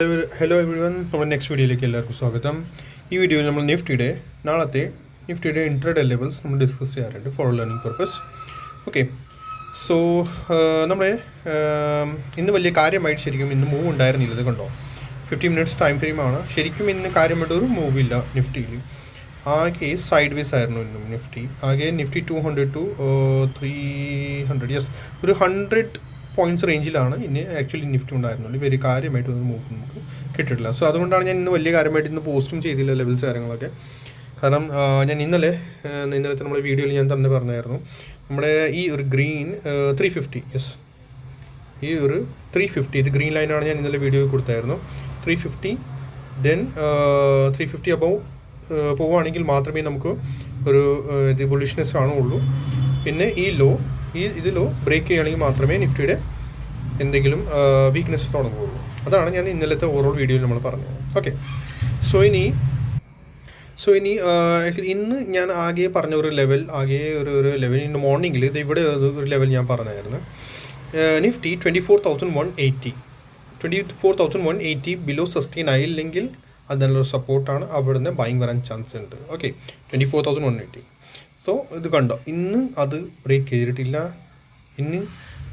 Hello everyone നമ്മുടെ next വീഡിയോയിലേക്ക് എല്ലാവർക്കും സ്വാഗതം. ഈ വീഡിയോയിൽ നമ്മൾ നിഫ്റ്റിയുടെ നാളത്തെ നിഫ്റ്റിയുടെ ഇൻട്രഡേ ലെവൽസ് നമ്മൾ ഡിസ്കസ് ചെയ്യാറുണ്ട് for learning purpose okay so നമ്മുടെ ഇന്ന് വലിയ കാര്യമായിട്ട് ശരിക്കും ഇന്ന് മൂവ് ഉണ്ടായിരുന്നില്ല. ഇത് കണ്ടോ? ഫിഫ്റ്റി മിനിറ്റ്സ് ടൈം ഫ്രെയിമാണ് ശരിക്കും ഇന്ന് കാര്യമായിട്ട് ഒരു മൂവ് ഇല്ല നിഫ്റ്റിയിൽ. ആകെ സൈഡ് വേസ് ആയിരുന്നു ഇന്നും നിഫ്റ്റി. ആകെ Nifty two hundred to three hundred yes ഒരു ഹൺഡ്രഡ് പോയിന്റ്സ് റേഞ്ചിലാണ് ഇന്ന് ആക്ച്വലി നിഫ്റ്റി ഉണ്ടായിരുന്നുള്ളൂ. വലിയ കാര്യമായിട്ട് ഒരു മൂവ് നമുക്ക് കിട്ടിയിട്ടില്ല. സോ അതുകൊണ്ടാണ് ഞാൻ ഇന്ന് വലിയ കാര്യമായിട്ട് ഇന്ന് പോസ്റ്റും ചെയ്തില്ല ലെവൽസ് കാര്യങ്ങളൊക്കെ. കാരണം ഞാൻ ഇന്നലെ ഇന്നലത്തെ നമ്മുടെ വീഡിയോയിൽ ഞാൻ തന്നെ പറഞ്ഞായിരുന്നു. നമ്മുടെ ഈ ഒരു ഗ്രീൻ ത്രീ ഫിഫ്റ്റി യെസ് ഈ ഒരു ത്രീ ഫിഫ്റ്റി ഇത് ഗ്രീൻ ലൈനാണ് ഞാൻ ഇന്നലെ വീഡിയോ കൊടുത്തായിരുന്നു. Three fifty then three fifty above പോവുകയാണെങ്കിൽ മാത്രമേ നമുക്ക് ഒരു ഇത് ബുളിഷ്നെസ് കാണുള്ളൂ പിന്നെ ഈ ലോ ഈ ഇത് ലോ ബ്രേക്ക് ചെയ്യുകയാണെങ്കിൽ മാത്രമേ നിഫ്റ്റിയുടെ എന്തെങ്കിലും വീക്ക്നെസ് തുടങ്ങുകയുള്ളൂ. അതാണ് ഞാൻ ഇന്നലത്തെ ഓവറോൾ വീഡിയോയിൽ നമ്മൾ പറഞ്ഞത്. ഓക്കെ സോ ഇനി സോ ഇനി ഇന്ന് ഞാൻ ആകെ പറഞ്ഞ ഒരു ലെവൽ ആകെ ഒരു ഒരു ലെവൽ ഇന്ന് മോർണിംഗിൽ ഇത് ഇവിടെ ഒരു ലെവൽ ഞാൻ പറഞ്ഞായിരുന്നു Nifty twenty four thousand one eighty twenty four thousand one eighty below sustain ആയില്ലെങ്കിൽ അത് നല്ലൊരു സപ്പോർട്ടാണ് അവിടുന്ന് ബൈങ് വരാൻ ചാൻസ് ഉണ്ട്. Okay twenty four thousand one eighty so ഇത് കണ്ടോ? ഇന്ന് അത് ബ്രേക്ക് ചെയ്തിട്ടില്ല. ഇന്ന്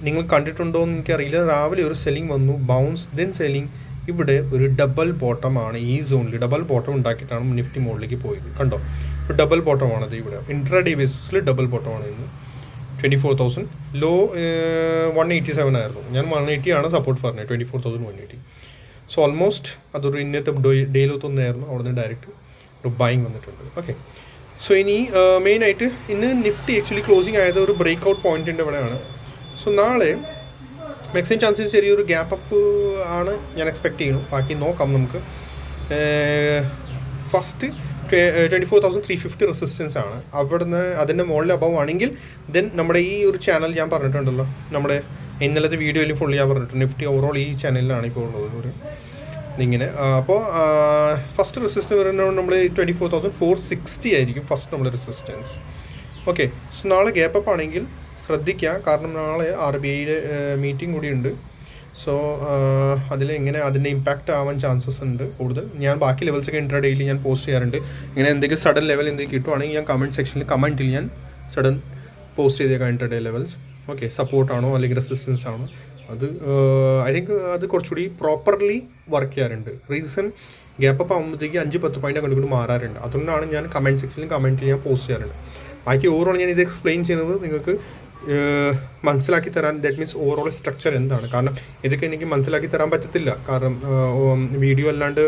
നിങ്ങൾ കണ്ടിട്ടുണ്ടോ എന്ന് എനിക്കറിയില്ല. രാവിലെ ഒരു സെല്ലിംഗ് വന്നു. ബൗൺസ് ദെൻ സെല്ലിംഗ് ഇവിടെ ഒരു ഡബിൾ ബോട്ടമാണ് ഈ സോണിൽ ഡബിൾ ബോട്ടം ഉണ്ടാക്കിയിട്ടാണ് നിഫ്റ്റി മോളിലേക്ക് പോയത്. കണ്ടോ? ഒരു ഡബിൾ ബോട്ടമാണത് ഇവിടെ. ഇൻട്രാഡേ ബേസിസിൽ ഡബിൾ ബോട്ടമാണ് ഇന്ന്. Twenty four thousand low one eighty seven ആയിരുന്നു. ഞാൻ വൺ എയ്റ്റി ആണ് സപ്പോർട്ട് പറഞ്ഞത്. Twenty four thousand one eighty so almost അതൊരു ഇന്നത്തെ ഡേയിലൊത്തൊന്നായിരുന്നു അവിടെ നിന്ന് ഡയറക്റ്റ് ഒരു ബൈങ് വന്നിട്ടുണ്ട്. ഓക്കെ സോ ഇനി മെയിനായിട്ട് ഇന്ന് നിഫ്റ്റി ആക്ച്വലി ക്ലോസിങ് ആയത് ഒരു ബ്രേക്ക് ഔട്ട് പോയിന്റിന്റെ ഇവിടെയാണ്. സോ നാളെ മാക്സിമം ചാൻസസ് ചെറിയൊരു ഗ്യാപ്പ് അപ്പ് ആണ് ഞാൻ എക്സ്പെക്ട് ചെയ്യുന്നു. ബാക്കി നോക്കാം നമുക്ക്. First twenty four thousand three fifty resistance ആണ്. അവിടുന്ന് അതിന്റെ മുകളിൽ അബവ് ആണെങ്കിൽ ദെൻ നമ്മുടെ ഈ ഒരു ചാനൽ ഞാൻ പറഞ്ഞിട്ടുണ്ടല്ലോ. നമ്മുടെ ഇന്നലത്തെ വീഡിയോയിൽ ഫുള്ള് ഞാൻ പറഞ്ഞിട്ടുണ്ട്. നിഫ്റ്റി ഓവറോൾ ഈ ചാനലിലാണ് ഇപ്പോൾ ഉള്ളത്. ഒരു ഇങ്ങനെ. അപ്പോൾ ഫസ്റ്റ് റെസിസ്റ്റൻസ് വരുന്നത് നമ്മൾ twenty four thousand four sixty ആയിരിക്കും ഫസ്റ്റ് നമ്മൾ റെസിസ്റ്റൻസ് ഓക്കെ സോ നാളെ ഗ്യാപ്പ് ആണെങ്കിൽ ശ്രദ്ധിക്കുക കാരണം നാളെ ആർ ബി ഐയുടെ മീറ്റിംഗ് കൂടിയുണ്ട് സോ അതിൽ ഇങ്ങനെ അതിന്റെ ഇമ്പാക്റ്റ് ആവാൻ ചാൻസസ് ഉണ്ട് കൂടുതൽ. ഞാൻ ബാക്കി ലെവൽസൊക്കെ ഇൻട്രാ ഡെയിലി ഞാൻ പോസ്റ്റ് ചെയ്യാറുണ്ട്. ഇങ്ങനെ എന്തെങ്കിലും സഡൻ ലെവൽ എന്തെങ്കിലും കിട്ടുവാണെങ്കിൽ ഞാൻ കമന്റ് സെക്ഷനിൽ കമന്റിൽ ഞാൻ സഡൻ പോസ്റ്റ് ചെയ്തേക്കാം ഇൻട്രാ ഡേ ലെവൽസ് ഓക്കെ സപ്പോർട്ടാണോ അല്ലെങ്കിൽ റെസിസ്റ്റൻസ് ആണോ? അത് ഐ തിങ്ക് അത് കുറച്ചുകൂടി പ്രോപ്പർലി വർക്ക് ചെയ്യാറുണ്ട്. റീസൺ ഗ്യാപ്പ് അപ്പ് ആകുമ്പോഴത്തേക്ക് അഞ്ച് പത്ത് പോയിന്റ് അങ്ങോട്ട് ഇങ്ങോട്ട് മാറാറുണ്ട്. അതുകൊണ്ടാണ് ഞാൻ കമന്റ് സെക്ഷനിൽ കമന്റ് ഞാൻ പോസ്റ്റ് ചെയ്യാറുണ്ട്. ബാക്കി ഓവറോൾ ഞാൻ ഇത് എക്സ്പ്ലെയിൻ ചെയ്യുന്നത് നിങ്ങൾക്ക് മനസ്സിലാക്കി തരാൻ ദാറ്റ് മീൻസ് ഓവറോൾ സ്ട്രക്ചർ എന്താണ്. കാരണം ഇതൊക്കെ എനിക്ക് മനസ്സിലാക്കി തരാൻ പറ്റത്തില്ല. കാരണം വീഡിയോ അല്ലാണ്ട്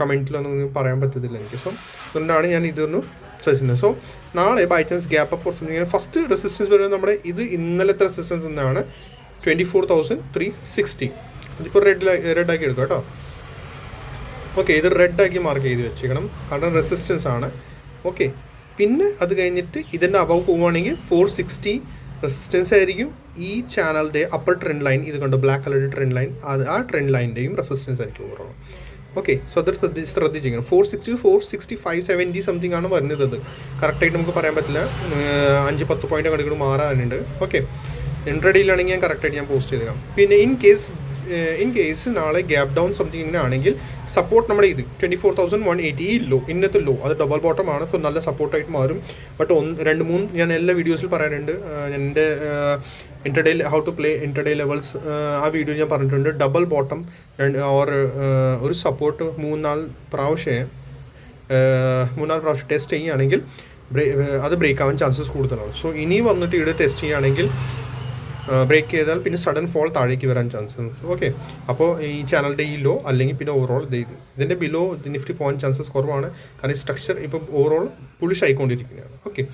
കമന്റിലൊന്നും പറയാൻ പറ്റത്തില്ല എനിക്ക്. സോ അതുകൊണ്ടാണ് ഞാൻ ഇതൊന്ന് സജസ്റ്റ് സോ നാളെ ബൈ ചാൻസ് ഗ്യാപ്പ് അപ്പ് കുറച്ച് ഫസ്റ്റ് റെസിസ്റ്റൻസ് വരുന്നത് നമ്മുടെ ഇത് ഇന്നലത്തെ റെസിസ്റ്റൻസ് എന്നാണ്. Twenty four thousand three sixty അതിപ്പോൾ റെഡ് റെഡ് ആക്കി എടുക്കാം കേട്ടോ. ഓക്കെ ഇത് റെഡ് ആക്കി മാർക്ക് ചെയ്ത് വെച്ചേക്കണം. കാരണം റെസിസ്റ്റൻസ് ആണ്. ഓക്കെ പിന്നെ അത് കഴിഞ്ഞിട്ട് ഇതിന്റെ അബവ് പോവുകയാണെങ്കിൽ ഫോർ സിക്സ്റ്റി റെസിസ്റ്റൻസ് ആയിരിക്കും. ഈ ചാനലിന്റെ അപ്പർ ട്രെൻഡ് ലൈൻ ഇത് കണ്ടോ ബ്ലാക്ക് കളറുടെ ട്രെൻഡ് ലൈൻ അത് ആ ട്രെൻഡ് ലൈന്റെയും റെസിസ്റ്റൻസ് ആയിരിക്കും ഓവറോൾ ഓക്കെ സോ അത് ശ്രദ്ധി ശ്രദ്ധിച്ചിരിക്കണം four sixty four sixty five seventy something ആണ് വരുന്നത്. കറക്റ്റായിട്ട് നമുക്ക് പറയാൻ പറ്റില്ല. അഞ്ച് പത്ത് പോയിന്റ് കണ്ടിട്ട് മാറാനുണ്ട്. ഓക്കെ ഇൻട്രഡിയിലാണെങ്കിൽ ഞാൻ കറക്റ്റായിട്ട് ഞാൻ പോസ്റ്റ് ചെയ്തേക്കാം. പിന്നെ ഇൻ കേസ് ഇൻ കേസ് നാളെ ഗ്യാപ് ഡൗൺ സംതിങ് ഇങ്ങനെ ആണെങ്കിൽ സപ്പോർട്ട് നമ്മുടെ ഇത് twenty four thousand one eighty ഈ ലോ ഇന്നത്തെ ലോ അത് ഡബിൾ ബോട്ടം ആണ് സോ നല്ല സപ്പോർട്ടായിട്ട് മാറും. ബട്ട് ഒന്ന് രണ്ട് മൂന്ന് ഞാൻ എല്ലാ വീഡിയോസിൽ ഞാൻ എന്റെ intraday how to play intraday levels ആ വീഡിയോ ഞാൻ പറഞ്ഞിട്ടുണ്ട്. ഡബിൾ ബോട്ടം ഓർ ഒരു സപ്പോർട്ട് മൂന്നാൽ പ്രാവശ്യം മൂന്നാൽ പ്രാവശ്യം ടെസ്റ്റ് ചെയ്യുകയാണെങ്കിൽ അത് ബ്രേക്ക് ആവാൻ ചാൻസസ് കൂടുതലാണ്. സോ ഇനി വന്നിട്ട് ഇവിടെ ടെസ്റ്റ് ചെയ്യുകയാണെങ്കിൽ ബ്രേക്ക് ചെയ്താൽ പിന്നെ സഡൻ ഫോൾ താഴേക്ക് വരാൻ ചാൻസസ് ഓക്കെ അപ്പോൾ ഈ ചാനലിന്റെ ഈ ലോ അല്ലെങ്കിൽ പിന്നെ ഓവറോൾ ഇത് ഇത്. ഇതിന്റെ ബിലോ നിഫ്റ്റി പോകാൻ ചാൻസസ് കുറവാണ്. കാരണം സ്ട്രക്ചർ ഇപ്പോൾ ഓവറോൾ പുളിഷ് ആയിക്കൊണ്ടിരിക്കുകയാണ്. ഓക്കെ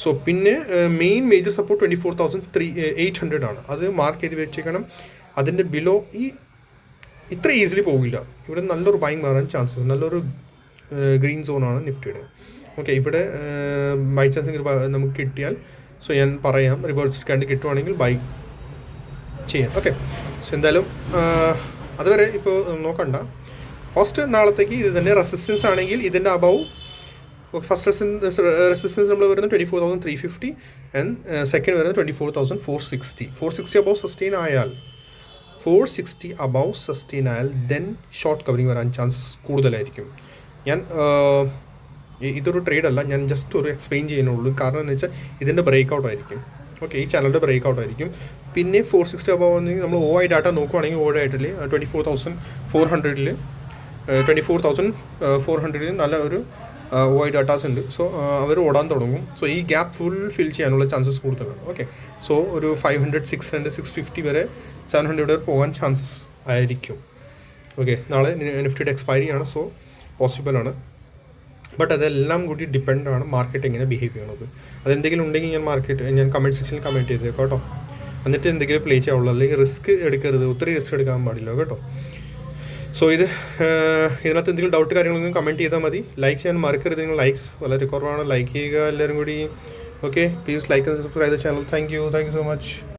സോ പിന്നെ main major support twenty four thousand three eight hundred ആണ്. അത് മാർക്ക് ചെയ്ത് വെച്ചേക്കണം. അതിന്റെ ബിലോ ഈ ഇത്ര ഈസിലി പോകില്ല. ഇവിടെ നല്ലൊരു ബൈങ് മാറാൻ ചാൻസസ് നല്ലൊരു ഗ്രീൻ സോണാണ് നിഫ്റ്റിയുടെ. ഓക്കെ ഇവിടെ ബൈ ചാൻസ് നമുക്ക് കിട്ടിയാൽ സോ ഞാൻ പറയാം. റിവേഴ്സ് കണ്ട് കിട്ടുവാണെങ്കിൽ ബൈ ചെയ്യാം. ഓക്കെ സോ എന്തായാലും അതുവരെ ഇപ്പോൾ നോക്കണ്ട. ഫസ്റ്റ് നാളത്തേക്ക് ഇത് തന്നെ റെസിസ്റ്റൻസ് ആണെങ്കിൽ ഇതിന്റെ അബവ് ഫസ്റ്റ് റെസിസ്റ്റൻസ് നമ്മൾ വരുന്നത് twenty four thousand three fifty and second വരുന്നത് twenty four thousand four sixty four sixty above sustain ആയാൽ ഫോർ സിക്സ്റ്റി അബവ് സസ്റ്റെയിൻ ആയാൽ ദെൻ ഷോർട്ട് കവറിങ് വരാൻ ചാൻസസ് കൂടുതലായിരിക്കും. ഞാൻ ഇതൊരു ട്രേഡ് അല്ല ഞാൻ ജസ്റ്റ് ഒരു എക്സ്പ്ലെയിൻ ചെയ്യുന്നുള്ളൂ. കാരണം എന്ന് വെച്ചാൽ ഇതിന്റെ ബ്രേക്ക് ഔട്ട് ആയിരിക്കും. ഓക്കെ ഈ ചാനലിന്റെ ബ്രേക്ക് ഔട്ട് ആയിരിക്കും. പിന്നെ ഫോർ സിക്സ്റ്റി അബവ് ആണെങ്കിൽ നമ്മൾ ഓ ഐ ഡാറ്റ നോക്കുവാണെങ്കിൽ ഓ ഡാറ്റയിൽ ട്വന്റി ഫോർ തൗസൻഡ് ഫോർ ഹൺഡ്രഡിൽ ട്വന്റി ഫോർ തൗസൻഡ് ഫോർ ഹൺഡ്രഡിൽ നല്ല ഒരു ഒ ഐ ഡാറ്റാസ് ഉണ്ട്. സോ അവർ ഓടാൻ തുടങ്ങും. സോ ഈ ഗ്യാപ്പ് ഫുൾ ഫിൽ ചെയ്യാനുള്ള ചാൻസസ് കൂടുതലാണ്. ഓക്കെ സോ ഒരു five hundred six hundred six fifty വരെ സെവൻ ഹൺഡ്രഡ് വരെ പോകാൻ ചാൻസസ് ആയിരിക്കും. ഓക്കെ നാളെ നിഫ്റ്റിയുടെ എക്സ്പയറി ആണ്. സോ പോസിബിൾ ആണ്. ബട്ട് അതെല്ലാം കൂടി ഡിപ്പെൻഡ് ആണ് മാർക്കറ്റ് എങ്ങനെ ബിഹേവ് ചെയ്യണത് അതെന്തെങ്കിലും ഉണ്ടെങ്കിൽ ഞാൻ മാർക്കറ്റ് ഞാൻ കമന്റ് സെക്ഷനിൽ കമന്റ് ചെയ്തേക്കാം കേട്ടോ. എന്നിട്ട് എന്തെങ്കിലും പ്ലേ ചെയ്യാവുള്ളൂ. അല്ലെങ്കിൽ റിസ്ക് എടുക്കരുത്. ഒത്തിരി റിസ്ക് എടുക്കാൻ പാടില്ല കേട്ടോ. സോ ഇത് ഇതിനകത്ത് എന്തെങ്കിലും ഡൗട്ട് കാര്യങ്ങളൊന്നും കമന്റ് ചെയ്താൽ മതി. ലൈക്ക് ചെയ്യാൻ മറക്കരുത്. നിങ്ങൾ ലൈക്സ് വളരെ കുറവാണ്. ലൈക്ക് ചെയ്യുക എല്ലാവരും കൂടി. Okay please like and subscribe the channel thank you thank you so much